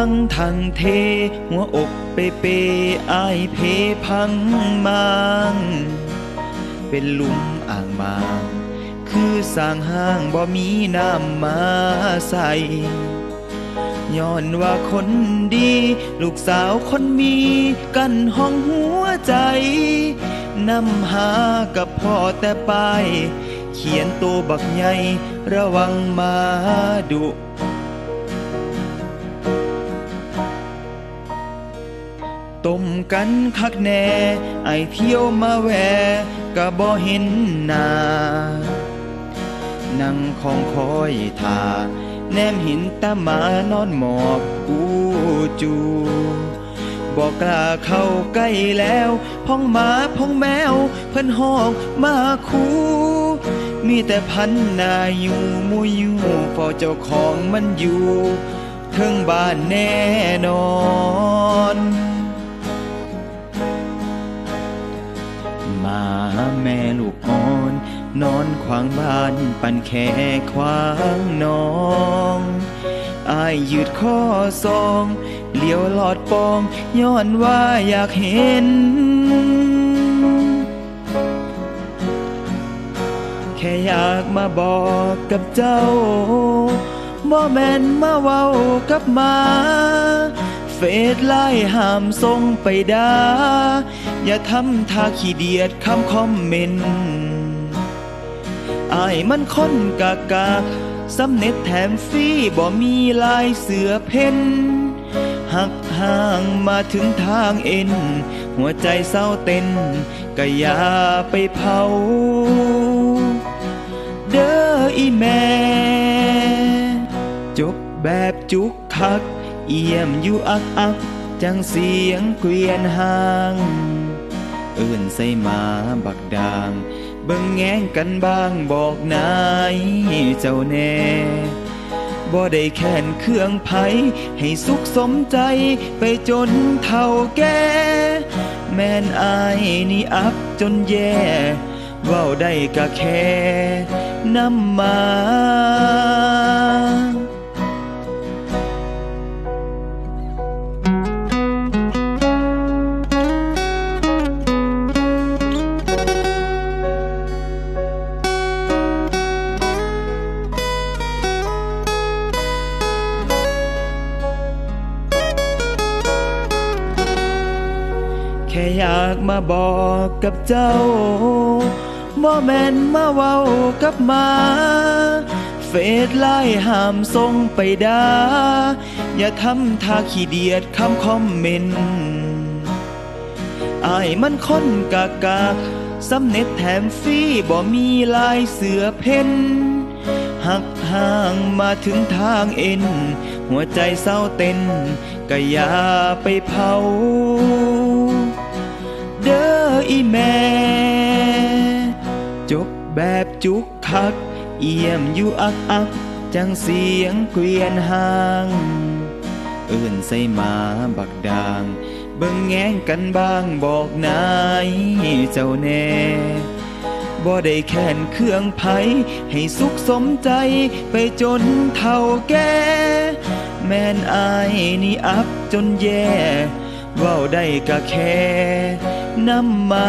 ังทังเท หัวอกเปเปอายเพพังมางเป็นลุมอ่างมางคือสร้างห้างบ่มีน้ำมาใส่ย้อนว่าคนดี ลูกสาวคนมีกันห้องหัวใจนำหากับพ่อแต่ปลาย เขียนตัวบักใหญ่ระวังมาดุ ต้มกันคักแน่ ไอเที่ยวมาแวก็บ่เห็นหน้านั่งของคอยทาแนมเห็นตาหมานอนหมอบกูจูบอกกล้าเข้าใกล้แล้ว พ้องหมาพ้องแมว เพิ่นห้องมาคูมีแต่พันนาอยู่มูอยู่เฝ้าเจ้าของมันอยู่เทิงบ้านแน่นอน นอนขวางบ้านปั่นแค่ขวางน้องอายยืดข้อซองเลี้ยวหลอดปองย้อนว่าอยากเห็น แค่อยากมาบอกกับเจ้าบ่แม่นมาเว้ากับมา เฟซไล่ห้ามส่งไปดาอย่าทำท่าขี้เดียดคำคอมเมนต์ อายมันคนกากาสำเน็จแถมฟรีบ่มีลายเสือเพ่นหักห่างมาถึงทางเอ็น หัวใจเศร้าเต้นก็อย่าไปเผา เด้ออีแม่ จบแบบจุกคัก เอี่ยมอยู่อักอัก จังเสียงเกวียนห่าง เอื่นใส่หมาบักดาง เบิ่งแง้งกันบ้างบอกนายเจ้าแน่บ่ได้แค้นเครื่องไผให้สุขสมใจไปจนเท่าแก่แม่นอายนี่อับจนแย่เว้าได้ก็แค่นำมา แค่อยากมาบอกกับเจ้าบ่แม่นมาเว้ากับมา เฟซไล่ห้ามส่งไปดาอย่าทำท่าขี้เดียดคำคอมเมนต์อายมันค้นกากาสำเน็จแถมฟรีบ่มีลายเสือเพ่นหักห่างมาถึงทางเอ็น หัวใจเศร้าเต้นก็อย่าไปเผา เด้ออีแม่ จบแบบจุกคัก เอี่ยมอยู่อักอัก จังเสียงเกวียนห่าง เอื่นใส่หมาบักดาง เบิ่งแง้งกันบ้างบอกนายเจ้าแน่บ่ได้แค้นเครื่องไผให้สุขสมใจไปจนเท่าแก่แม่นอายนี่อับจนแย่เว้าได้ก็แค่ năm mà